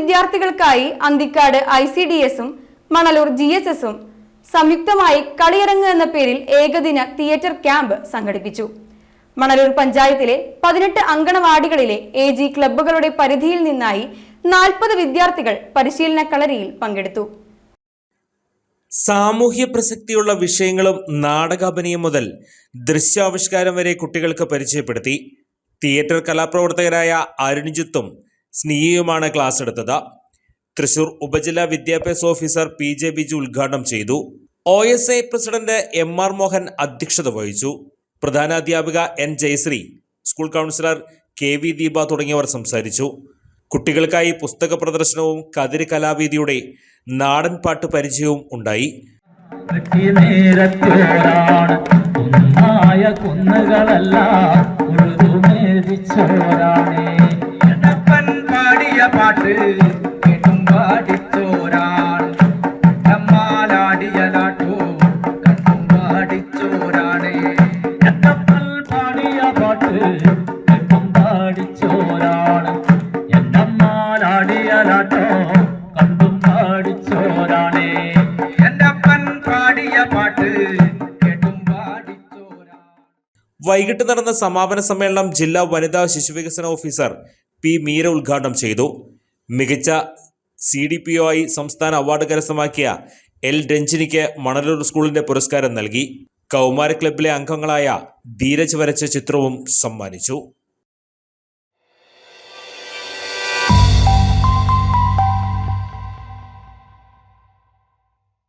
വിദ്യാർത്ഥികൾക്കായി Anthikad I C D എസും Manalur G S എസും സംയുക്തമായി കളിയിറങ്ങ് എന്ന പേരിൽ ഏകദിന തിയേറ്റർ ക്യാമ്പ് സംഘടിപ്പിച്ചു. മണലൂർ പഞ്ചായത്തിലെ പതിനെട്ട് അങ്കണവാടികളിലെ എ ജി ക്ലബ്ബുകളുടെ പരിധിയിൽ നിന്നായി നാൽപ്പത് വിദ്യാർത്ഥികൾ പരിശീലന കളരിയിൽ പങ്കെടുത്തു. സാമൂഹ്യ പ്രസക്തിയുള്ള വിഷയങ്ങളും നാടകാഭിനയം മുതൽ ദൃശ്യാവിഷ്കാരം വരെ കുട്ടികൾക്ക് പരിചയപ്പെടുത്തി. തിയേറ്റർ കലാപ്രവർത്തകരായ അരുണിജിത്തും സ്നേഹിയുമാണ് ക്ലാസ് എടുത്തത്. തൃശൂർ ഉപജില്ലാ വിദ്യാഭ്യാസ ഓഫീസർ പി ജെ ബിജു ഉദ്ഘാടനം ചെയ്തു. O S I president M R Mohan അധ്യക്ഷത വഹിച്ചു. പ്രധാന അധ്യാപിക N Jayasree school counsellor K V Deepa തുടങ്ങിയവർ സംസാരിച്ചു. കുട്ടികൾക്കായി പുസ്തക പ്രദർശനവും കതിര് കലാവേദിയുടെ നാടൻ പാട്ട് പരിചയവും ഉണ്ടായി. കുന്നുകളല്ല എന്നപ്പൻ പാടിയ പാട്ട് പാടിയ പാട്ട് വൈകിട്ട് നടന്ന സമാപന സമ്മേളനം ജില്ലാ വനിതാ ശിശുവികസന ഓഫീസർ പി മീര ഉദ്ഘാടനം ചെയ്തു. മികച്ച സി ഡി പി ഒ ആയി സംസ്ഥാന അവാർഡ് കരസ്ഥമാക്കിയ എൽ രഞ്ജിനിക്ക് മണലൂർ സ്കൂളിന്റെ പുരസ്കാരം നൽകി. കൗമാര ക്ലബിലെ അംഗങ്ങളായ ധീരജ് വരച്ച ചിത്രവും സമ്മാനിച്ചു.